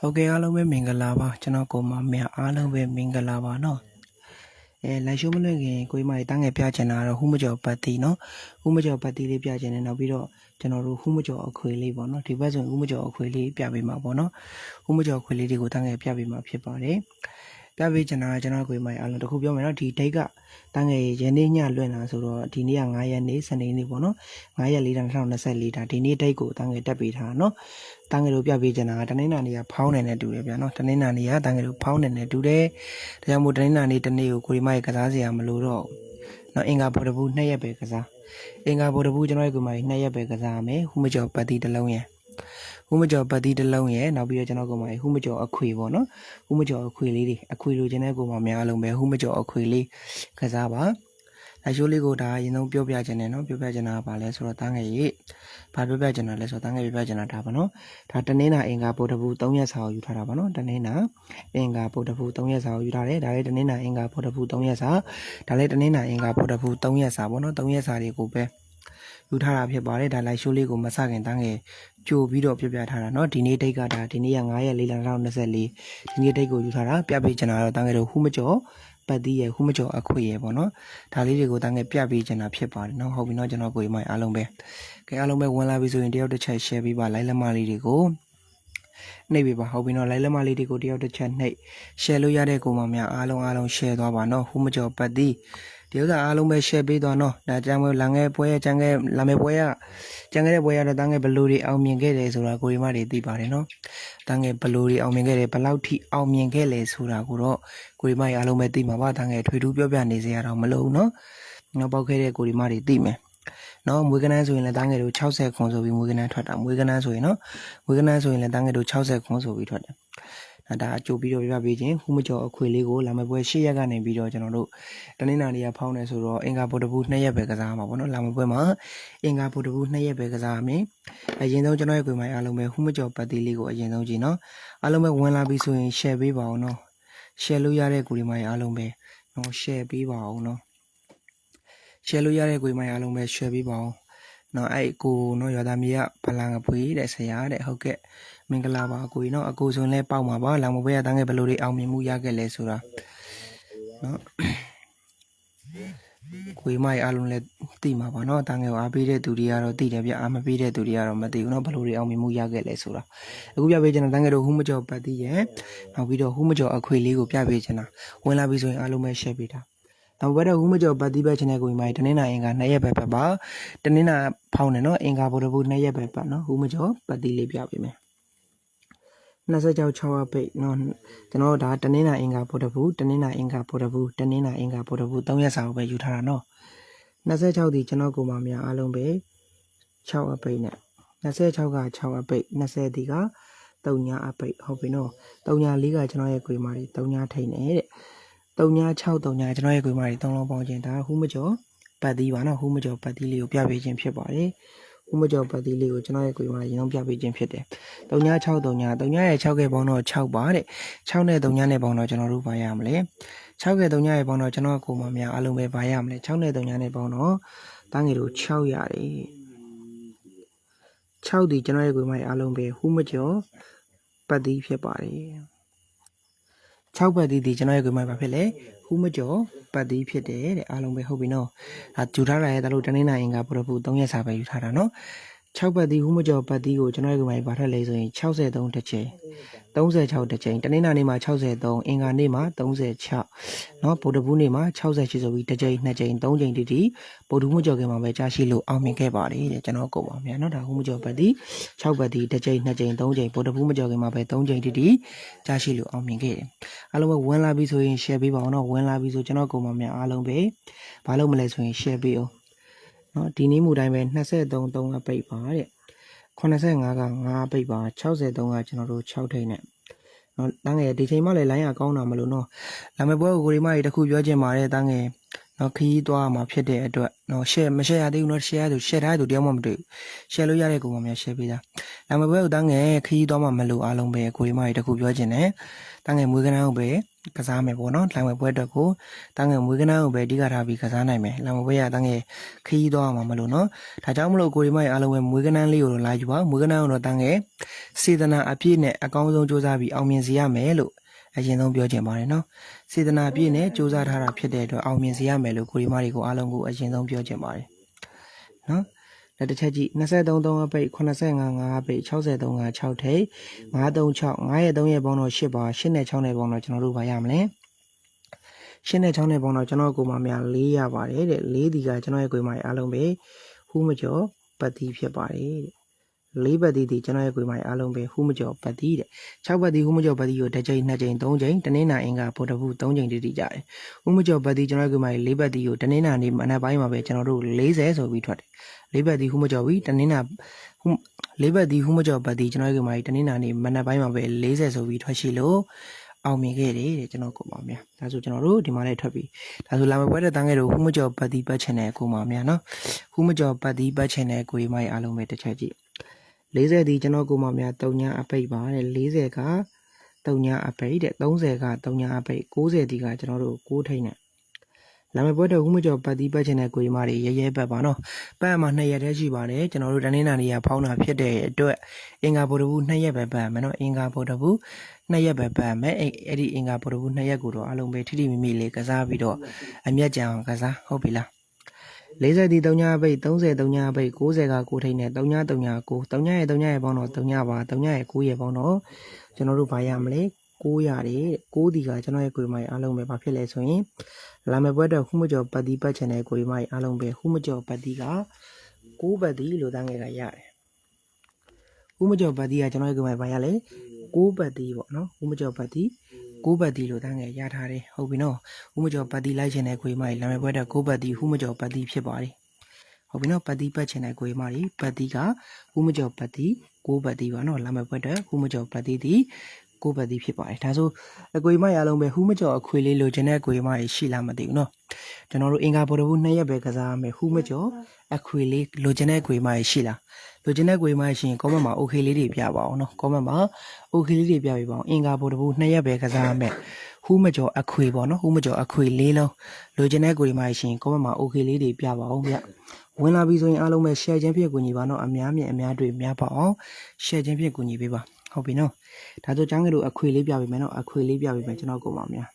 ဟုတ်ကဲ့အားလုံးပဲမင်္ဂလာပါကျွန်တော်ကိုမမြအားလုံးပဲမင်္ဂလာပါเนาะအဲလိုက်ရှိုးမလွင့်ခင်ကိုကြီးမကြီးတန်းငယ်ပြချင်တာကတော့ဟူးမကျော်ပတ်တီเนาะဟူးမကျော်ပတ်တီလေးပြချင်တယ်နောက်ပြီးတော့ကျွန်တော်တို့ဟူးမကျော်အခွေလေးပေါ့เนาะဒီဘက်ဆိုဟူးမကျော်အခွေလေးပြပေးမှာပေါ့เนาะဟူးမကျော်အခွေလေးတွေကိုတန်းငယ်ပြပေးမှာဖြစ်ပါတယ် ပြပေးချင်တာကကျွန်တော်ကိုယ်မိုင်အားလုံးတခုပြောမယ်နော်ဒီ date ကတန်းငယ်ရနေ့ညလွင့်လာဆိုတော့ဒီနေ့က9ရက်နေ့စနေနေ့ပေါ့နော်9ရက်4ဒါ2024ဒါဒီနေ့ date ကိုတန်းငယ်တက်ပေးထားနော်တန်းငယ်တို့ပြပေးချင်တာကတနင်္လာနေ့ကဖောင်းနေနဲ့တူတယ်ဗျာနော်တနင်္လာနေ့ကတန်းငယ်တို့ဖောင်းနေနဲ့တူတယ်ဒါကြောင့်မို့တနင်္လာနေ့တနေ့ကိုကိုယ်မိုင်ကစားစရာမလိုတော့နော်အင်္ဂါဘော်တဘူး2ရက်ပဲကစားအင်္ဂါဘော်တဘူးကျွန်တော်ကိုယ်မိုင်2ရက်ပဲကစားမယ်ဟူမကျော်ပတ်တိတလုံးရန် ဟူးမကျော်ပတ်တီတစ်လုံးရယ်နောက်ပြီးတော့ကျွန်တော်ကိုရီမကြီးဟူးမကျော်အခွေပေါ့နော်ဟူးမကျော်အခွေလေးတွေအခွေလိုချင်တဲ့ကိုရီမများလုံးပဲဟူးမကျော်အခွေလေးကစားပါအရှိုးလေးကိုဒါအရင်ဆုံးပြောပြချင်တယ်နော်ပြောပြချင်တာကဘာလဲဆိုတော့တန်းငယ်ကြီးဘာပြောပြချင်တာလဲဆိုတော့တန်းငယ်ပြောပြချင်တာဒါပါနော်ဒါတနင်္လာအင်္ဂါဗုဒ္ဓဘူး3ရက်စာကိုယူထားတာပါနော်တနင်္လာအင်္ဂါဗုဒ္ဓဘူး3ရက်စာကိုယူထားတယ်ဒါလည်းတနင်္လာအင်္ဂါဗုဒ္ဓဘူး3ရက်စာဒါလည်းတနင်္လာအင်္ဂါဗုဒ္ဓဘူး3ရက်စာပေါ့နော်3ရက်စာတွေကိုပဲ ယူထားတာဖြစ်ပါတယ်ဒါလိုက်ရှိုးလေးကိုမစခင်တန်းငယ်ကြိုပြီးတော့ပြပြထားတာเนาะဒီနေ့ဒိတ်ကဒါဒီနေ့က9ရက်4လ2024ဒီနေ့ဒိတ်ကိုယူထားတာပြပေးချင်တာတော့တန်းငယ်တို့ဟူးမကျော်ပတ်တီးရဟူးမကျော်အခွေရပေါ့နော်ဒါလေးတွေကိုတန်းငယ်ပြပေးချင်တာဖြစ်ပါတယ်เนาะဟုတ်ပြီเนาะကျွန်တော်ကိုယ်မိုင်အားလုံးပဲကဲအားလုံးပဲဝင်လာပြီဆိုရင်တယောက်တစ်ချက် share ပေးပါ like လက်မလေးတွေကို နှိပ်ပေးပါဟုတ်ပြီနော်လိုက်လက်မလေးတွေကိုတယောက်တစ်ချက်နှိပ် share လို့ရတဲ့ကိုမများအားလုံးအားလုံး share သွားပါနော်ဟူးမကျော်ပတ်သည် ဒီဥစ္စာအားလုံးပဲ share ပေးသွားနော်ဒါကြံပွဲလာငယ်ပွဲရကြံခဲ့လာမယ်ပွဲရကြံခဲ့တဲ့ပွဲရတော့တန်းငယ်ဘလူတွေအောင်မြင်ခဲ့တယ်ဆိုတာကိုရီမတွေသိပါတယ်နော်တန်းငယ်ဘလူတွေအောင်မြင်ခဲ့တယ်ဘယ်လောက်ထိအောင်မြင်ခဲ့လဲဆိုတာကိုတော့ကိုရီမတွေအားလုံးပဲသိမှာပါတန်းငယ်ထွေထူးပြောပြနေစရာတော့မလိုဘူးနော်နောက်ပေါက်ခဲ့တဲ့ကိုရီမတွေသိမယ်နော်မွေးကနန်းဆိုရင်လည်းတန်းငယ်တို့60ခွန်ဆိုပြီးမွေးကနန်းထွက်တာမွေးကနန်းဆိုရင်နော်ဝေကနန်းဆိုရင်လည်းတန်းငယ်တို့60ခွန်းဆိုပြီးထွက်တယ်။ ဒါဒါအကျိုးပြီးတော့ပြပြပေးခြင်းဟူးမကျော်အခွေလေးကိုလာမယ့်ပွဲ၈ရက်ကနေပြီးတော့ကျွန်တော်တို့တနင်္လာနေ့ကဖောင်းနေဆိုတော့အင်္ဂါဗုဒ္ဓဘူး2ရက်ပဲကစားမှာပေါ့နော်လာမယ့်ပွဲမှာအင်္ဂါဗုဒ္ဓဘူး2ရက်ပဲကစားရမယ်။အရင်ဆုံးကျွန်တော်ရဲ့ကိုယ်မိုင်အားလုံးပဲဟူးမကျော်ပတ်တီးလေးကိုအရင်ဆုံးကြည့်နော်။အားလုံးပဲဝင်လာပြီဆိုရင် share ပေးပါအောင်နော်။ share လို့ရတဲ့ကိုယ်မိုင်အားလုံးပဲနော် share ပေးပါအောင်နော်။ share လို့ရတဲ့ကိုယ်မိုင်အားလုံးပဲ share ပေးပါအောင်။နော်အဲ့ကိုနော်ရွာသားမြေကဖလာငပွေတဲ့ဆရာတဲ့ဟုတ်ကဲ့ မင်္ဂလာပါအကိုကြီးနော်အကိုဆိုရင်လည်းပေါက်မှာပါလောင်မပွဲရတန်းခဲ့ဘယ်လိုတွေအောင်မြင်မှုရခဲ့လဲဆိုတာနော်ကိုကြီးမကြီးအားလုံးလည်းသိမှာပါနော်တန်းငယ်ကိုအားပေးတဲ့သူတွေကတော့သိတယ်ဗျအားမပေးတဲ့သူတွေကတော့မသိဘူးနော်ဘယ်လိုတွေအောင်မြင်မှုရခဲ့လဲဆိုတာအခုပြပေးချင်တာတန်းငယ်တို့ဟူးမကျော်ပတ်သိရဲ့နောက်ပြီးတော့ဟူးမကျော်အခွေလေးကိုပြပေးချင်တာဝင်လာပြီဆိုရင်အားလုံးပဲ share ပေးတာနောက်ဘက်တော့ဟူးမကျော်ပတ်တိပဲချင်တဲ့ကိုကြီးမကြီးတနင်္လာအင်္ဂါနှစ်ရက်ပဲပဲပါတနင်္လာဖောင်းတယ်နော်အင်္ဂါဗုဒ္ဓဘူးနှစ်ရက်ပဲပတ်နော်ဟူးမကျော်ပတ်တိလေးပြပေးမယ် 26 6အပိတ်နော်ကျွန်တော်တို့ဒါတနင်္လာအင်္ဂါဗုဒ္ဓဘူးတနင်္လာအင်္ဂါဗုဒ္ဓဘူးတနင်္လာအင်္ဂါဗုဒ္ဓဘူး၃ရက်စာကိုပဲယူထားတာနော်26ဒီကျွန်တော်ကိုမများအားလုံးပဲ6အပိတ်နဲ့26က6အပိတ်20ဒီက3ညအပိတ်ဟုတ်ပြီနော်3ည4ကကျွန်တော်ရဲ့ကိုယ်မာတွေ3ညထိန်နေတဲ့3ည6 3ညကျွန်တော်ရဲ့ကိုယ်မာတွေ3လုံးပေါင်းခြင်းဒါဟူးမကျော်ပတ်သီးပါနော်ဟူးမကျော်ပတ်သီးလေးကိုပြပေးခြင်းဖြစ်ပါတယ် ဟူးမကျော်ပတ်သီးလေးကိုကျွန်တော်ရဲ့ကိုယ်မာရင်ဆုံးပြပေးခြင်းဖြစ်တယ်3ည6 3ည3ညရဲ့6ကဲပေါင်းတော့6ပါတဲ့6နဲ့3ညနဲ့ပေါင်းတော့ကျွန်တော်တို့ပါရမလဲ6ကဲ3ညရဲ့ပေါင်းတော့ကျွန်တော်ကိုယ်မာများအလုံးပဲပါရမလဲ6နဲ့3ညနဲ့ပေါင်းတော့တန်းငယ်တို့6ရတယ်6ဒီကျွန်တော်ရဲ့ကိုယ်မာရဲ့အလုံးပဲဟူးမကျော်ပတ်သီးဖြစ်ပါတယ် 6ပတ်သီးဒီကျွန်တော်ရဲ့ကိုယ်မာဘာဖြစ်လဲဟူးမကျော်ပတ်သီးဖြစ်တယ်တဲ့အားလုံးပဲဟုတ်ပြီနော်ဒါဂျူထားတာရဲ့ဒါလို့တနင်္လာအင်္ဂါပုရဖူ3ရက်စာပဲယူထားတာနော် 6ပတ်သီးဟူးမကျော်ပတ်သီးကိုကျွန်တော်ရဲ့ကိုယ်မာဘာထက်လဲဆိုရင်63တစ်ချိန်36တစ်ချိန်တနင်္လာနေ့မှာ63အင်္ဂါနေ့မှာ36เนาะဗုဒ္ဓဘူးနေ့မှာ68ဆိုပြီးတစ်ချိန်နှစ်ချိန်သုံးချိန်တိတိဗုဒ္ဓမှုကြော်ကင်မှာပဲကြာရှိလို့အောင်မြင်ခဲ့ပါတယ်တဲ့ကျွန်တော်ကိုပါမြန်เนาะဒါဟူးမကျော်ပတ်သီး6ပတ်သီးတစ်ချိန်နှစ်ချိန်သုံးချိန်ဗုဒ္ဓဘူးမကြော်ကင်မှာပဲ3ချိန်တိတိကြာရှိလို့အောင်မြင်ခဲ့တယ်အားလုံးပဲဝင်လာပြီဆိုရင် share ပေးပါအောင်เนาะဝင်လာပြီဆိုကျွန်တော်ကိုပါမြန်အားလုံးပဲဘာလို့မလဲဆိုရင် share ပေးအောင် နော်ဒီနေ့မူတိုင်းပဲ23 3ကပိတ်ပါတဲ့85က5ပိတ်ပါ63ကကျွန်တော်တို့6ထိန်နဲ့နော်တန်းငယ်ဒီချိန်မှလည်းလိုင်းရကောင်းတာမလို့နော်လာမယ့်ပွဲကိုကိုရီမားတွေတခုပြောချင်ပါတယ်တန်းငယ်နော်ခီးသွားမှာဖြစ်တဲ့အတွက်နော် share မ share ရသေးဘူးနော် share ရသူ share ထားသူတယောက်မှမတွေ့ဘူး share လို့ရတဲ့ကိုမှမ share ပေးတာလာမယ့်ပွဲကိုတန်းငယ်ခီးသွားမှာမလို့အားလုံးပဲကိုရီမားတွေတခုပြောချင်တယ်တန်းငယ်မွေးကနန်းကိုပဲ ကစားမယ်ပေါ့နော်လိုင်ဝယ်ပွဲအတွက်ကိုတန်းငယ်မွေးကနန်းကိုပဲအဓိကထားပြီးကစားနိုင်မယ်လိုင်ဝယ်ပွဲရတန်းငယ်ခရီးသွားမှာမလို့နော်ဒါကြောင့်မလို့ကိုရီမိုင်အားလုံးပဲမွေးကနန်းလေးကိုတော့လာယူပါမွေးကနန်းကိုတော့တန်းငယ်စေတနာအပြည့်နဲ့အကောင်းဆုံးစူးစမ်းပြီးအောင်မြင်စေရမယ်လို့အရင်ဆုံးပြောချင်ပါတယ်နော်စေတနာအပြည့်နဲ့စူးစမ်းထားတာဖြစ်တဲ့အတွက်အောင်မြင်စေရမယ်လို့ကိုရီမိုင်တွေကိုအားလုံးကိုအရင်ဆုံးပြောချင်ပါတယ်နော် လက်တစ်ချက်ကြည့်23 3အပိတ်85 5အပိတ်63 5 6ထိပ်936 9ရဲ့3ရဲ့ပေါင်းတော့8ပါ8နဲ့6နဲ့ပေါင်းတော့ကျွန်တော်တို့ဘာရမလဲ8နဲ့6နဲ့ပေါင်းတော့ကျွန်တော်ကိုယ်မှများ4ရပါတယ်တဲ့4ဒီကကျွန်တော်ရဲ့ကိုယ်မှအားလုံးပဲဟူးမကျော်ပတ်တီဖြစ်ပါတယ်တဲ့ လေးပတ်တီဒီကျွန်တော်ရဲ့ကိုယ်မှအားလုံးပဲဟူးမကျော်ပတ်တီတဲ့6ပတ်တီဟူးမကျော်ပတ်တီကိုတစ်ချိန်နှစ်ချိန်သုံးချိန်တနင်္လာအင်္ဂါဗုဒ္ဓဘူး3ချိန်တိတိကြတယ်ဟူးမကျော်ပတ်တီကျွန်တော်ရဲ့ကိုယ်မှလေးပတ်တီကိုတနင်္လာနေ့မနက်ပိုင်းမှာပဲကျွန်တော်တို့40ဆိုပြီးထွက်တယ်လေးပတ်တီဟူးမကျော်ပြီးတနင်္လာဟူးလေးပတ်တီဟူးမကျော်ပတ်တီကျွန်တော်ရဲ့ကိုယ်မှတနင်္လာနေ့မနက်ပိုင်းမှာပဲ40ဆိုပြီးထွက်ရှိလို့အောင်မြင်ခဲ့တယ်တဲ့ကျွန်တော်ကိုယ်ပါများဒါဆိုကျွန်တော်တို့ဒီမှာလည်းထွက်ပြီဒါဆိုလာမပွဲတဲ့တန်းငယ်တို့ဟူးမကျော်ပတ်တီပတ်ချင်တဲ့ကိုယ်ပါများနော်ဟူးမကျော်ပတ်တီပတ်ချင်တဲ့ကိုယ်မိုင်းအားလုံးပဲတစ်ချက်ကြည့် 40ဒီကျွန်တော်ကိုယ်ပါများ3ညာအပိတ်ပါတဲ့40က3ညာအပိတ်တဲ့30က3ညာအပိတ်60ဒီကကျွန်တော်တို့6ထိတ်နဲ့လာမပွဲတဲ့ဟူးမကျော်ပတ်တီပတ်ချင်တဲ့ကိုယ်မတွေရဲရဲပတ်ပါနော်ပတ်မှာ2ရက်တည်းရှိပါတယ်ကျွန်တော်တို့တနင်္လာနေ့ကဖောင်းတာဖြစ်တဲ့အတွက်အင်္ဂါဗုဒ္ဓဘူး2ရက်ပဲပတ်မယ်နော်အင်္ဂါဗုဒ္ဓဘူး2ရက်ပဲပတ်မယ်အဲ့အဲ့ဒီအင်္ဂါဗုဒ္ဓဘူး2ရက်ကိုတော့အလုံးပဲထိထိမိမိလေးကစားပြီးတော့အမျက်ကြံအောင်ကစားဟုတ်ပြီလား 40ဒီ3ညပိတ်30 3ညပိတ်60က6ထိန်နဲ့3ည3ည9 3ညရဲ့3ညရဲ့ပေါင်းတော့3ညပါ3ညရဲ့9ရဲ့ပေါင်းတော့ကျွန်တော်တို့ဘာရမလဲ9ရတယ်9ဒီကကျွန်တော်ရဲ့ကိုယ်မိုင်အားလုံးပဲဘာဖြစ်လဲဆိုရင်လာမယ့်ပွဲတော့ဟူးမကျော်ပတ်တီပတ်ချင်တဲ့ကိုယ်မိုင်အားလုံးပဲဟူးမကျော်ပတ်တီက9ပတ်တီလို့တန်းငယ်ကရတယ်ဟူးမကျော်ပတ်တီကကျွန်တော်ရဲ့ကိုယ်မိုင်ဘာရလဲ9ပတ်တီပေါ့နော်ဟူးမကျော်ပတ်တီ 9ပတ်တီလို့တန်းငယ်ရထားတယ်ဟုတ်ပြီနော်ဟူးမကျော်ပတ်တီလိုက်ချင်တဲ့ကိုယ်မိုင်လာမယ့်ပွဲတော့9ပတ်တီဟူးမကျော်ပတ်တီဖြစ်ပါတယ်ဟုတ်ပြီနော်ပတ်တီပတ်ချင်တဲ့ကိုယ်မကြီးပတ်တီကဟူးမကျော်ပတ်တီ9ပတ်တီပါနော်လာမယ့်ပွဲတော့ဟူးမကျော်ပတ်တီဒီကိုပတ်တီဖြစ်ပါတယ်ဒါဆိုအကွေမရလုံးပဲဟူးမကျော်အခွေလေးလိုချင်တဲ့အကွေမကြီးရှိလားမသိဘူးနော်ကျွန်တော်တို့အင်္ဂါဘော်ဒဘူးနှစ်ရက်ပဲကစားရမယ်ဟူးမကျော်အခွေလေးလိုချင်တဲ့အကွေမကြီးရှိလား လိုချင်တဲ့အကွေမကြီးရှိရင် comment မှာ okay လေးတွေပြပါအောင်နော် comment မှာ okay လေးတွေပြပေးပါအောင်အင်္ဂါဘော်ဒဘူးနှစ်ရက်ပဲကစားရမယ်ဟူးမကျော်အခွေပေါ့နော်ဟူးမကျော်အခွေလေးလုံးလိုချင်တဲ့အကွေမကြီးရှိရင် comment မှာ okay လေးတွေပြပါအောင်ဗျဝင်လာပြီဆိုရင်အားလုံးပဲ share ချင်းဖြင့်ကူညီပါနော်အများမြင်အများတွေ့များပါအောင် share ချင်းဖြင့်ကူညီပေးပါဟုတ်ပြီနော်ဒါဆိုကျန်းကလေးအခွေလေးပြပေးမယ်နော်အခွေလေးပြပေးမယ်ကျွန်တော်ကိုပါများ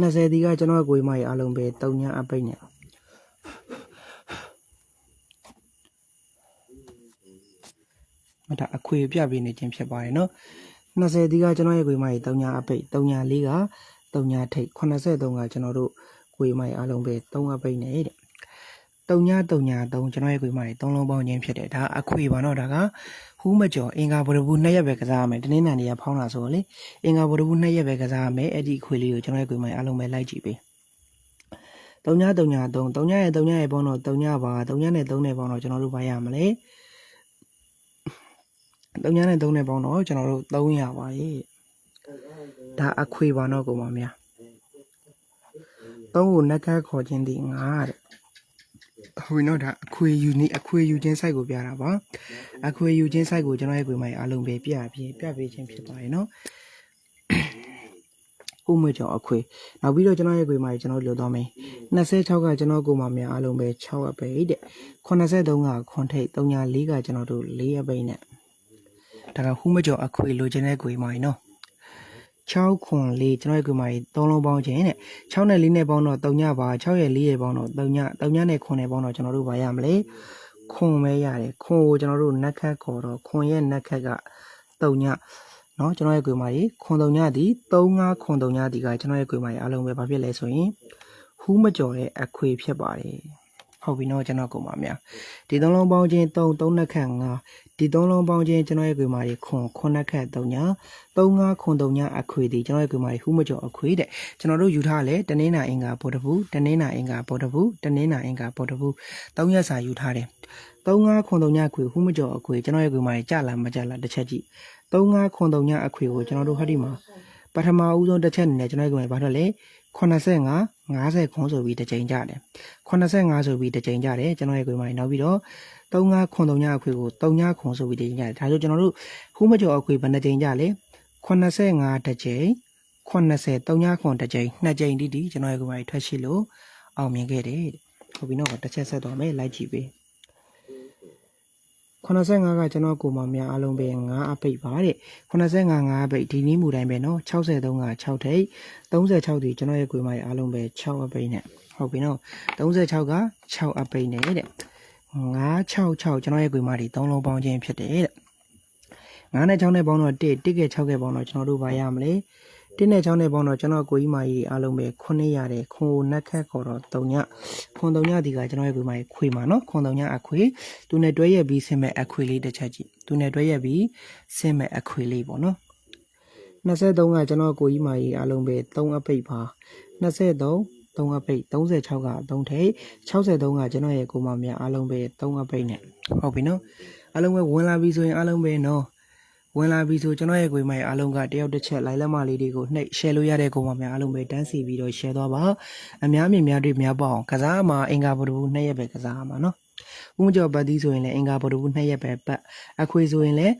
20ဒီကကျွန်တော်ကိုယ်မကြီးအားလုံးပဲ3ညအပိတ်နဲ့မဒါအခွေပြပေးနေခြင်းဖြစ်ပါတယ်နော်20ဒီကကျွန်တော်ရဲ့ကိုယ်မကြီး3ညအပိတ်3ညလေးက3ညထိတ်83ကကျွန်တော်တို့ကိုယ်မကြီးအားလုံးပဲ3အပိတ်နဲ့တဲ့ တုံညာတုံညာတုံကျွန်တော်ရဲ့ကိုယ်မကြီး3လုံးပေါင်းခြင်းဖြစ်တယ်ဒါအခွေပါတော့ဒါကဟူးမကျော်အင်္ဂါဗုဒ္ဓဘူးနှစ်ရက်ပဲကစားရမယ်တနင်္လာနေ့ကဖောင်းလာဆိုလေအင်္ဂါဗုဒ္ဓဘူးနှစ်ရက်ပဲကစားရမယ်အဲ့ဒီခွေလေးကိုကျွန်တော်ရဲ့ကိုယ်မကြီးအားလုံးပဲလိုက်ကြည့်ပေးတုံညာတုံညာတုံတုံညာရဲ့တုံညာရဲ့ပေါင်းတော့တုံညာပါတုံညာနဲ့3နဲ့ပေါင်းတော့ကျွန်တော်တို့ဘာရမလဲတုံညာနဲ့3နဲ့ပေါင်းတော့ကျွန်တော်တို့300ပါရဲ့ဒါအခွေပါတော့ကိုမများသုံးကိုနက်ကခေါ်ခြင်းဒီငါတဲ့ ဟိုနော်ဒါအခွေယူနေအခွေယူခြင်း site ကိုပြတာပါအခွေယူခြင်း site ကိုကျွန်တော်ရဲ့ကိုယ်မိုင်အားလုံးပဲပြပြပြပေးခြင်းဖြစ်ပါတယ်နော်ဥမကျော်အခွေနောက်ပြီးတော့ကျွန်တော်ရဲ့ကိုယ်မိုင်ကျွန်တော်လွတ်သွားမယ်26ကကျွန်တော်ကိုယ်မများအားလုံးပဲ6အပိတ်တဲ့83ကခွန်ထိတ်34ကကျွန်တော်တို့4အပိတ်နဲ့ဒါကဟူးမကျော်အခွေလိုချင်တဲ့ကိုယ်မိုင်နော် 6ခွန်4ကျွန်တော်ရဲ့ကိုယ်မကြီး3လုံးပေါင်းခြင်းတဲ့6နဲ့4နဲ့ပေါင်းတော့3ညပါ6ရဲ့4ရဲ့ပေါင်းတော့3ည3ညနဲ့ခွန်နဲ့ပေါင်းတော့ကျွန်တော်တို့ဘာရမလဲခွန်ပဲရတယ်ခွန်ကိုကျွန်တော်တို့နက်ခတ်ခေါ်တော့ခွန်ရဲ့နက်ခတ်က3ညเนาะကျွန်တော်ရဲ့ကိုယ်မကြီးခွန်3ညဒီ35ခွန်3ညဒီကကျွန်တော်ရဲ့ကိုယ်မကြီးအားလုံးပဲဘာဖြစ်လဲဆိုရင်ဟူးမကြော်တဲ့အခွေဖြစ်ပါတယ် ဟုတ်ပြီနော်ကျွန်တော်ကိုယ်မများဒီသုံးလုံးပေါင်းခြင်း3 3နှစ်ခန့်5ဒီသုံးလုံးပေါင်းခြင်းကျွန်တော်ရဲ့ကွေမာတွေခွန်ခွန်နှစ်ခတ်3ည35ခွန်3ညအခွေဒီကျွန်တော်ရဲ့ကွေမာတွေဟူးမကျော်အခွေတဲ့ကျွန်တော်တို့ယူထားလဲတနင်္လာအင်္ဂါဗုဒ္ဓဘူးတနင်္လာအင်္ဂါဗုဒ္ဓဘူးတနင်္လာအင်္ဂါဗုဒ္ဓဘူး3ရက်စာယူထားတယ်35ခွန်3ညခွေဟူးမကျော်အခွေကျွန်တော်ရဲ့ကွေမာတွေကြလာမကြလာတစ်ချက်ကြည့်35ခွန်3ညအခွေကိုကျွန်တော်တို့ဟောဒီမှာပထမဦးဆုံးတစ်ချက်အနေနဲ့ကျွန်တော်ရဲ့ကွေမာဘာလို့လဲ 85 50ခွန်ဆိုပြီးတစ်ချိန်ကြတယ်85ဆိုပြီးတစ်ချိန်ကြတယ်ကျွန်တော်ရဲ့ကွေမာတွေနောက်ပြီးတော့35ခွန်3ညအခွေကို3ညခွန်ဆိုပြီးတင်ကြတယ်ဒါဆိုကျွန်တော်တို့ဟူးမကျော်အခွေဘယ်နှကြိမ်ကြလဲ85တစ်ကြိမ်80 3ညခွန်တစ်ကြိမ်2ကြိမ်တိတိကျွန်တော်ရဲ့ကိုယ်ပိုင်ထွက်ရှိလို့အောင်မြင်ခဲ့တယ်ဟုတ်ပြီနော်တစ်ချက်ဆက်တော့မယ်လိုက်ကြည့်ပေး 85ကကျွန်တော်ကိုယ်မများအလုံးပဲ9အပိတ်ပါတဲ့85 9အပိတ်ဒီနည်းမူတိုင်းပဲနော်63က6ထိပ်36ဒီကျွန်တော်ရဲ့ကိုယ်မရဲ့အလုံးပဲ6အပိတ်နဲ့ဟုတ်ပြီနော်36က6အပိတ်နဲ့တဲ့966ကျွန်တော်ရဲ့ကိုယ်မဒီ3လုံးပေါင်းခြင်းဖြစ်တယ်တဲ့9နဲ့6နဲ့ပေါင်းတော့1 1က6ကပေါင်းတော့ကျွန်တော်တို့ဘာရမလဲ 1နဲ့6နဲ့ပေါင်းတော့ကျွန်တော်ကိုကြီးမကြီးအလုံးပဲ9ရတယ်ခွန်ကိုနက်ခတ်ခေါ်တော့3ညခွန်3ညဒီကကျွန်တော်ရဲ့ကိုကြီးမကြီးခွေမှာနော်ခွန်3ညအခွေသူနဲ့တွဲရက်ပြီးဆင်းမဲ့အခွေလေးတစ်ချက်ကြည့်သူနဲ့တွဲရက်ပြီးဆင်းမဲ့အခွေလေးပေါ့နော်23ကကျွန်တော်ကိုကြီးမကြီးအလုံးပဲ3အပိတ်ပါ23 3အပိတ်36က3ထိပ်63ကကျွန်တော်ရဲ့ကိုမများအလုံးပဲ3အပိတ်နဲ့ဟုတ်ပြီနော်အလုံးပဲဝင်လာပြီဆိုရင်အလုံးပဲနော် ဝင်လာပြီဆိုကျွန်တော်ရဲ့ကိုမိုင်အားလုံးကတယောက်တစ်ချက်လိုက်လက်မလေးတွေကိုနှိပ် share လို့ရတဲ့ကိုမများအားလုံးပဲတန်းစီပြီးတော့ share သွားပါအများမြင်များတွေ့များပေါ့အောင်ကစားမှာအင်္ဂါဗုဒ္ဓဘူးနှစ်ရက်ပဲကစားမှာနော်ဦးမကျော်ပတ်သီးဆိုရင်လည်းအင်္ဂါဗုဒ္ဓဘူးနှစ်ရက်ပဲပတ်အခွေဆိုရင်လည်း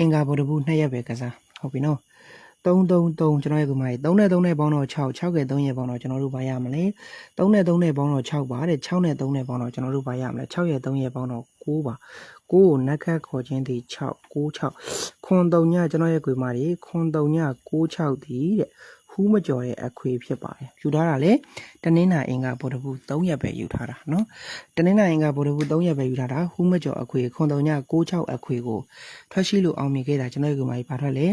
အင်္ဂါဗုဒ္ဓဘူးနှစ်ရက်ပဲကစားဟုတ်ပြီနော် 333ကျွန်တော်ရဲ့ကိုမိုင်3နဲ့3နဲ့ပေါင်းတော့6 6က3ရဲ့ပေါင်းတော့ကျွန်တော်တို့ဘာရမလဲ3နဲ့3နဲ့ပေါင်းတော့6ပါတဲ့6နဲ့3နဲ့ပေါင်းတော့ကျွန်တော်တို့ဘာရမလဲ6ရဲ့3ရဲ့ပေါင်းတော့9ပါ9ကိုနက်ခတ်ခေါ်ခြင်းဒီ6 96ခွန်3ညကျွန်တော်ရဲ့ကိုမာတွေခွန်3ည96ဒီတဲ့ဟူးမကျော်တဲ့အခွေဖြစ်ပါတယ်ယူထားတာလေတနင်္လာအင်္ဂါဗုဒ္ဓဘူး3ရက်ပဲယူထားတာเนาะတနင်္လာအင်္ဂါဗုဒ္ဓဘူး3ရက်ပဲယူထားတာဟူးမကျော်အခွေခွန်3ည96အခွေကိုထွက်ရှိလို့အောင်မြင်ခဲ့တာကျွန်တော်ရဲ့ကိုမာကြီးပါထွက်လေ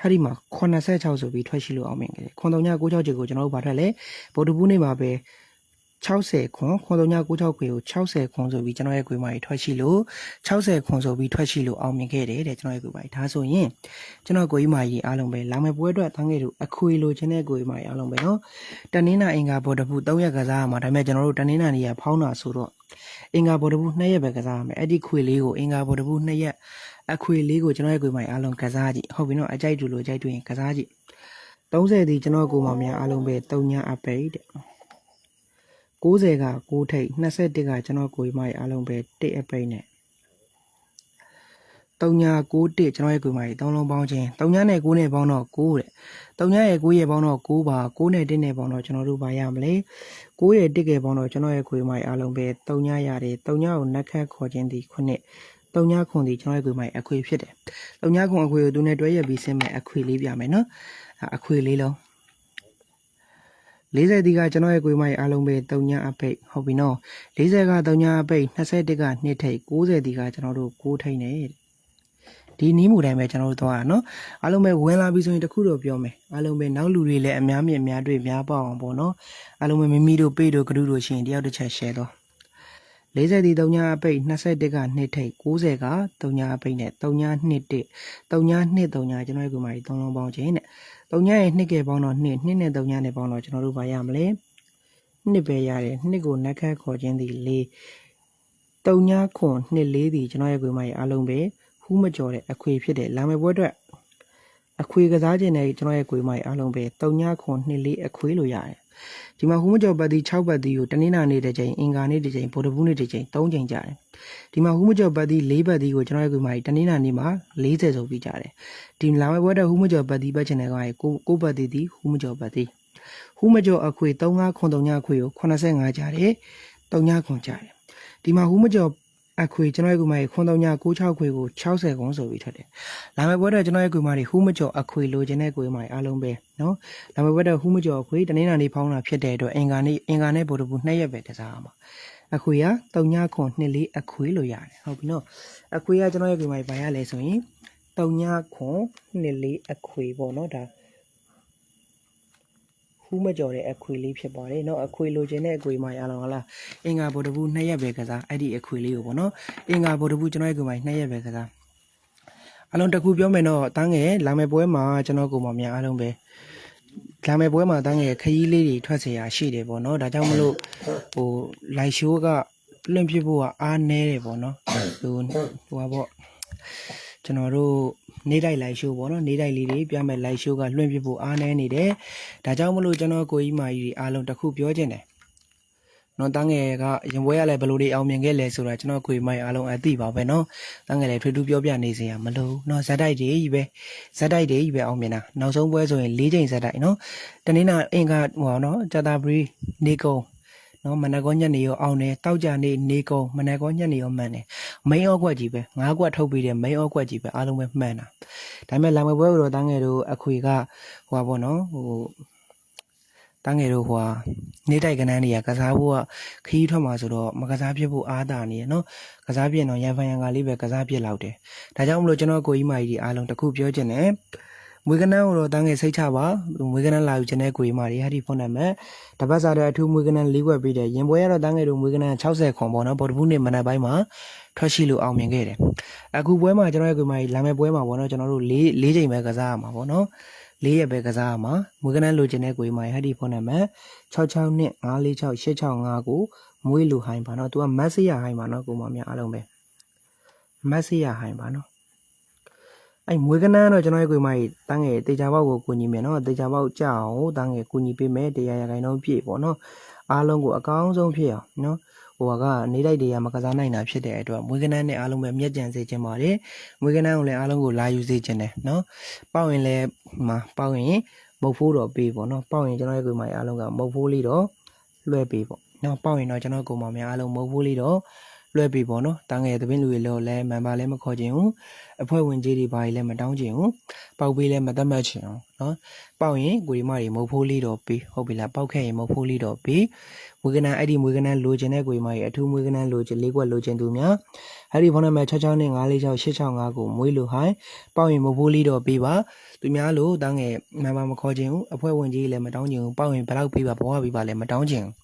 ဟာဒီမှာ86ဆိုပြီးထွက်ရှိလို့အောင်မြင်ခဲ့တယ်ခွန်3ည96ချက်ကိုကျွန်တော်တို့ပါထွက်လေဗုဒ္ဓဘူးနေ့မှာပဲ60ခွန်ခွန်3996ခွေကို60ခွန်ဆိုပြီးကျွန်တော်ရဲ့ခွေမကြီးထွက်ရှိလို့60ခွန်ဆိုပြီးထွက်ရှိလို့အောင်မြင်ခဲ့တယ်တဲ့ကျွန်တော်ရဲ့ခွေမကြီးဒါဆိုရင်ကျွန်တော်ကိုကြီးမကြီးအားလုံးပဲလာမယ့်ပွဲအတွက်တန်းငယ်တို့အခွေလိုချင်တဲ့ကိုကြီးမကြီးအားလုံးပဲနော်တနင်္လာအင်္ဂါဘော်တပူ3ရက်ကစားရမှာဒါပေမဲ့ကျွန်တော်တို့တနင်္လာနေ့ကဖောင်းတာဆိုတော့အင်္ဂါဘော်တပူ2ရက်ပဲကစားရမယ်အဲ့ဒီခွေလေးကိုအင်္ဂါဘော်တပူ2ရက် အခွေလေးကိုကျွန်တော်ရဲ့ခွေမကြီးအားလုံးကစားကြည့်ဟုတ်ပြီနော်အကြိုက်တူလို့အကြိုက်တူရင်ကစားကြည့်30ဒီကျွန်တော်ကိုမများအားလုံးပဲ3ညအပိတ်တဲ့90က6ထိပ်21ကကျွန်တော်ကိုယ်မကြီးအားလုံးပဲ1အပိတ်နဲ့3ညာ91ကျွန်တော်ရဲ့ကိုယ်မကြီး3လုံးပေါင်းခြင်း3ညာနဲ့9နဲ့ပေါင်းတော့9တဲ့3ညာရဲ့9ရဲ့ပေါင်းတော့9ပါ9နဲ့1နဲ့ပေါင်းတော့ကျွန်တော်တို့ပါရမလဲ9ရဲ့1ရဲ့ပေါင်းတော့ကျွန်တော်ရဲ့ကိုယ်မကြီးအားလုံးပဲ3ညာရတယ်3ညာကိုနက်ခတ်ခေါ်ခြင်းဒီ9 တုံညာခွန်ဒီကျွန်တော်ရဲ့ကိုယ်မိုင်အခွေဖြစ်တယ်။တုံညာခွန်အခွေကိုသူနဲ့တွဲရက်ပြီးဆင်းမဲ့အခွေလေးပြမယ်နော်။အခွေလေးလုံး40ဒီကကျွန်တော်ရဲ့ကိုယ်မိုင်အားလုံးပဲတုံညာအပိတ်ဟုတ်ပြီနော်40ကတုံညာအပိတ်21က2ထိပ်90ဒီကကျွန်တော်တို့6ထိပ်နေဒီနီးမှုတိုင်းပဲကျွန်တော်တို့သွားတာနော်အားလုံးပဲဝင်လာပြီဆိုရင်တခုတော့ပြောမယ်အားလုံးပဲနောက်လူတွေလည်းအများမြင့်များတွေ့များပေါ့အောင်ပေါ့နော်အားလုံးပဲမိမိတို့ပေတို့ကလူတို့ရှိရင်တယောက်တစ်ချက် share တော့ 40ဒီ3ညာအပိတ်21က2ထိပ်90က3ညာအပိတ်နဲ့3ညာ2 1 3ညာ2 3ညာကျွန်တော်ရဲ့ကိုယ်မကြီး3လုံးပေါင်းခြင်းနဲ့3ညာရဲ့2ကပေါင်းတော့2 2နဲ့3ညာနဲ့ပေါင်းတော့ကျွန်တော်တို့ဘာရမလဲ2ပဲရတယ်2ကိုနက်ခတ်ခေါ်ခြင်းဒီ4 3ညာခွန်2 4ဒီကျွန်တော်ရဲ့ကိုယ်မကြီးအလုံးပဲဟူးမကြော်တဲ့အခွေဖြစ်တဲ့လာမယ့်ဘွဲအတွက်အခွေကစားခြင်းနဲ့ကျွန်တော်ရဲ့ကိုယ်မကြီးအလုံးပဲ3ညာခွန်2 4အခွေလို့ရတယ် ဒီမှာဟူးမကျော်ပတ်တီ6ပတ်တီကိုတနင်္လာနေ့တစ်ချိန်အင်္ဂါနေ့တစ်ချိန်ဗုဒ္ဓဘူးနေ့တစ်ချိန်3ချိန်ကြတယ်ဒီမှာဟူးမကျော်ပတ်တီ4ပတ်တီကိုကျွန်တော်ရဲ့ကွေမာကြီးတနင်္လာနေ့မှာ40ဆိုပြီးကြတယ်ဒီလာမယ့်ဘွဲတော့ဟူးမကျော်ပတ်တီပတ်ချင်တဲ့ကောင်ကြီးကိုပတ်တီတီဟူးမကျော်ပတ်တီဟူးမကျော်အခွေ35ခွန်3ညအခွေကို85ကြတယ်3ညခွန်ကြတယ်ဒီမှာဟူးမကျော် အခွေကျွန်တော်ရဲ့ကွေမာကြီးခွန်3ည96ခွေကို60ခွန်ဆိုပြီးထွက်တယ်လာမယ့်ဘွဲတော့ကျွန်တော်ရဲ့ကွေမာကြီးဟူးမကျော်အခွေလိုချင်တဲ့ကွေမာကြီးအားလုံးပဲနော်လာမယ့်ဘွဲတော့ဟူးမကျော်အခွေတနင်္လာနေ့ဖောင်းတာဖြစ်တဲ့အတွက်အင်္ဂါနေ့အင်္ဂါနေ့ဗုဒ္ဓဘူး2ရက်ပဲကစားရမှာအခွေက3ညခွန်2လေးအခွေလို့ရတယ်ဟုတ်ပြီနော်အခွေကကျွန်တော်ရဲ့ကွေမာကြီးဘာရလဲဆိုရင်3ညခွန်2လေးအခွေပေါ့နော်ဒါ ဟူးမကြော်တဲ့အခွေလေးဖြစ်ပါတယ်เนาะအခွေလိုချင်တဲ့အခွေမှရအောင်ဟလားအင်္ဂါဗုဒ္ဓဘူး2ရက်ပဲကစားအဲ့ဒီအခွေလေးကိုပေါ့နော်အင်္ဂါဗုဒ္ဓဘူးကျွန်တော်ရဲ့ကွေမှ2ရက်ပဲကစားအလုံးတစ်ခုပြောမယ်တော့တန်းငယ်လာမယ့်ပွဲမှာကျွန်တော်ကိုမများအားလုံးပဲလာမယ့်ပွဲမှာတန်းငယ်ခရီးလေးတွေထွက်เสียရရှိတယ်ပေါ့နော်ဒါကြောင့်မလို့ဟိုလိုက်ရှိုးကလွင့်ပြဖို့ကအားနည်းတယ်ပေါ့နော်ဟိုဟိုပါပေါ့ကျွန်တော်တို့ နေတိုက်လိုက်ရှိုးပေါ့နော်နေတိုက်လေးတွေပြမဲ့လိုက်ရှိုးကလွင့်ပြဖို့အားနည်းနေတယ်ဒါကြောင့်မလို့ကျွန်တော်ကိုကြီးမာကြီးတွေအားလုံးတစ်ခုပြောချင်တယ်နော်တန်းငယ်ကရင်ပွဲရလဲဘယ်လိုတွေအောင်မြင်ခဲ့လဲဆိုတာကျွန်တော်ကိုယ်မိုင်အားလုံးအသိပါပဲနော်တန်းငယ်လည်းထွေထူးပြောပြနေစရာမလိုဘူးနော်ဇက်တိုက်တွေကြီးပဲဇက်တိုက်တွေကြီးပဲအောင်မြင်တာနောက်ဆုံးပွဲဆိုရင်၄ချိန်ဇက်တိုက်နော်တနင်္လာအင်္ဂါဟောနော်ဂျာတာဘရီနေကုံ နော်မနက်ကောညနေရောအောင်တယ်တောက်ကြနေနေကုံမနက်ကောညနေရောမှန်တယ်မိန်အော့ကွက်ကြီးပဲငါးကွက်ထုတ်ပြီးတယ်မိန်အော့ကွက်ကြီးပဲအားလုံးပဲမှန်တာဒါပေမဲ့လာမပွဲတော့တန်းငယ်တို့အခွေကဟိုပါပေါ့နော်ဟိုတန်းငယ်တို့ဟိုဟာနေတိုက်ကနန်းတွေကကစားဖို့ကခီးထွက်မှာဆိုတော့မကစားဖြစ်ဖို့အားတာနေရနော်ကစားပြရင်တော့ရန်ဖန်ရန်ကလေးပဲကစားပြလောက်တယ်ဒါကြောင့်မလို့ကျွန်တော်ကိုကြီးမကြီးဒီအားလုံးတစ်ခုပြောချင်တယ် မွေးကနန်းကိုတော့တန်းငယ်စိတ်ချပါမွေးကနန်းလာယူခြင်းတဲ့ကိုကြီးမကြီးဟာဒီဖုန်းနံပါတ်တပတ်စားတဲ့အထူးမွေးကနန်း၄ခွက်ပေးတယ်ရင်ပွဲကတော့တန်းငယ်တို့မွေးကနန်း60ခွန်ပေါ့နော်ဗော်ဒဘူးနေ့မနက်ပိုင်းမှာထွက်ရှိလို့အောင်မြင်ခဲ့တယ်အခုပွဲမှာကျွန်တော်ရဲ့ကိုကြီးမကြီးလာမယ့်ပွဲမှာပေါ့နော်ကျွန်တော်တို့၄၄ချိန်ပဲကစားရမှာပေါ့နော်လေးရက်ပဲကစားရမှာမွေးကနန်းလိုချင်တဲ့ကိုယ်မိုင်ဟက်ဒီဖုန်းနံပါတ်66နဲ့946 865ကိုမွေးလူဟိုင်းပါနော်။ तू ကမက်ဆေ့ရဟိုင်းပါနော်ကိုမများအားလုံးပဲမက်ဆေ့ရဟိုင်းပါနော်။ အဲ့မွေးကနန်းတော့ကျွန်တော်ရဲ့ကိုယ်မိုင်တန်းငယ်တေချာပေါက်ကိုကူညီမယ်နော်။တေချာပေါက်ကြအောင်တန်းငယ်ကူညီပေးမယ်တရားရခိုင်တော့ပြည့်ပေါ့နော်။အားလုံးကိုအကောင်းဆုံးဖြစ်အောင်နော်။ဟိုကနေလိုက်တွေကမကစားနိုင်တာဖြစ်တဲ့အတွက်မွေးကနန်းနဲ့အားလုံးပဲမျက်ကြံစေခြင်းပါတယ်။မွေးကနန်းကိုလည်းအားလုံးကိုလာယူစေခြင်းတယ်နော်။ပေါက်ရင်လည်းမှာပေါက်ရင်မုတ်ဖိုးတော့ပေးပေါ့နော်ပေါက်ရင်ကျွန်တော်ရဲ့ကိုယ်မကြီးအားလုံးကမုတ်ဖိုးလေးတော့လွှဲပေးပေါ့နော်ပေါက်ရင်တော့ကျွန်တော်ကိုယ်မများအားလုံးမုတ်ဖိုးလေးတော့လွှဲပေးပေါ့နော်တန်းငယ်သပင်းလူတွေလို့လည်းမန်ပါလည်းမခေါ်ချင်ဘူး အဖွဲ့ဝင်ကြီးတွေဘာတွေလည်းမတောင်းချင်ဘူးပေါက်ပေးလည်းမတတ်မှတ်ချင်အောင်နော်ပေါက်ရင်ကိုဒီမတွေမုတ်ဖိုးလေးတော့ပေးဟုတ်ပြီလားပေါက်ခဲ့ရင်မုတ်ဖိုးလေးတော့ပေးမွေးကနန်းအဲ့ဒီမွေးကနန်းလိုချင်တဲ့ကိုဒီမတွေအထူးမွေးကနန်းလိုချင်လေးကွက်လိုချင်သူများအဲ့ဒီဖုန်းနံပါတ်66နဲ့946 865ကိုမွေးလို့ဟိုင်းပေါက်ရင်မုတ်ဖိုးလေးတော့ပေးပါသူများလို့တန်းငယ်မန်ပါမခေါ်ချင်ဘူးအဖွဲ့ဝင်ကြီးလည်းမတောင်းချင်ဘူးပေါက်ရင်ဘယ်လောက်ပေးပါဘဝပေးပါလည်းမတောင်းချင်ဘူး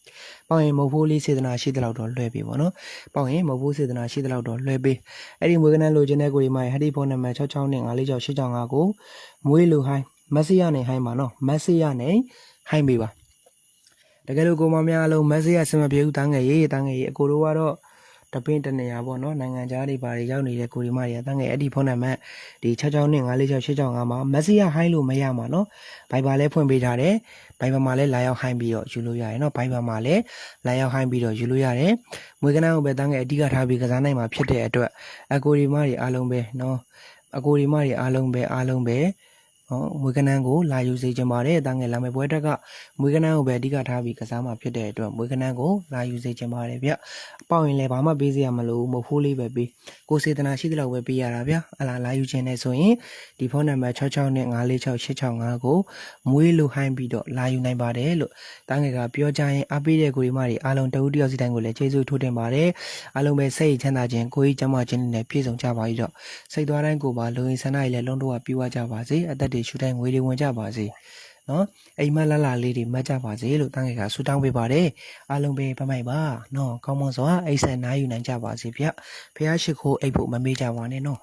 ပေါက်ရင်မုတ်ဖိုးလေးစေတနာရှိတဲ့လောက်တော့လွှဲပေးပေါ့နော်ပေါက်ရင်မုတ်ဖိုးစေတနာရှိတဲ့လောက်တော့လွှဲပေးအဲ့ဒီမွေးကနန်းလိုချင်တဲ့ကိုဒီမဟက်ဒီဖုန်းနံပါတ်66နဲ့946 865ကိုမွေးလို့ဟိုင်းမက်ဆေ့ရနဲ့ဟိုင်းပါနော်မက်ဆေ့ရနဲ့ဟိုင်းပေးပါတကယ်လို့ကိုမများအလုံးမက်ဆေ့ရဆင်မပြေဘူးတန်းငယ်ရေးတန်းငယ်ရေးအကိုတို့ကတော့ တပင်းတနေရပေါ့နော်နိုင်ငံခြားတွေဘာတွေရောက်နေတဲ့ကိုဒီမတွေကတန်းငယ်အဲ့ဒီဖုန်းနံပါတ်ဒီ66နဲ့946 865မှာမက်ဆေ့ရဟိုင်းလို့မရမှာနော်ဘိုင်ဘာလည်းဖွင့်ပေးထားတယ်ဘိုင်ဘာမှာလည်းလာရောက်ဟိုင်းပြီးတော့ယူလို့ရတယ်နော်ဘိုင်ဘာမှာလည်းလာရောက်ဟိုင်းပြီးတော့ယူလို့ရတယ်မွေကနန်းကိုပဲတန်းငယ်အဓိကထားပြီးကစားနိုင်မှာဖြစ်တဲ့အတွက်အကိုဒီမတွေအားလုံးပဲနော်အကိုဒီမတွေအားလုံးပဲအားလုံးပဲ နော်မွေကနန်းကိုလာယူစေချင်ပါတယ်တန်းငယ်လာမယ့်ပွဲတက်ကမွေကနန်းကိုပဲအဓိကထားပြီးကစားမှာဖြစ်တဲ့အတွက်မွေကနန်းကိုလာယူစေချင်ပါတယ်ဗျအပေါင်ရင်လည်းဘာမှပေးစရာမလိုဘူးမဟုတ်ဖိုးလေးပဲပေးကိုစေတနာရှိတဲ့လောက်ပဲပေးရတာဗျအလားလာယူခြင်းနဲ့ဆိုရင်ဒီဖုန်းနံပါတ်66နဲ့946 865ကိုမွေးလို့ဟိုင်းပြီးတော့လာယူနိုင်ပါတယ်လို့တန်းငယ်ကပြောကြရင်အားပေးတဲ့ကိုရီမတွေအားလုံးတဦးတယောက်စီတိုင်းကိုလည်းကျေးဇူးထိုးတင်ပါတယ်အားလုံးပဲစိတ်ချမ်းသာခြင်းကိုယ်ကြီးကျန်းမာခြင်းနဲ့ပြည့်စုံကြပါ၏တော့စိတ်သွားတိုင်းကိုပါလုံရင်ဆန္ဒရည်လည်းလုံးတော့ပြည့်ဝကြပါစေအသက်တွေရှူတိုင်းငွေတွေဝင်ကြပါစေနော်အိမ်မက်လာလာလေးတွေမတ်ကြပါစေလို့တန်းငယ်ကဆုတောင်းပေးပါတယ်အားလုံးပဲပမိုက်ပါနော်ကောင်းမွန်စွာအိတ်ဆက်နားယူနိုင်ကြပါစေဗျဖះရှိခိုးအိတ်ဖို့မမေ့ကြပါနဲ့နော်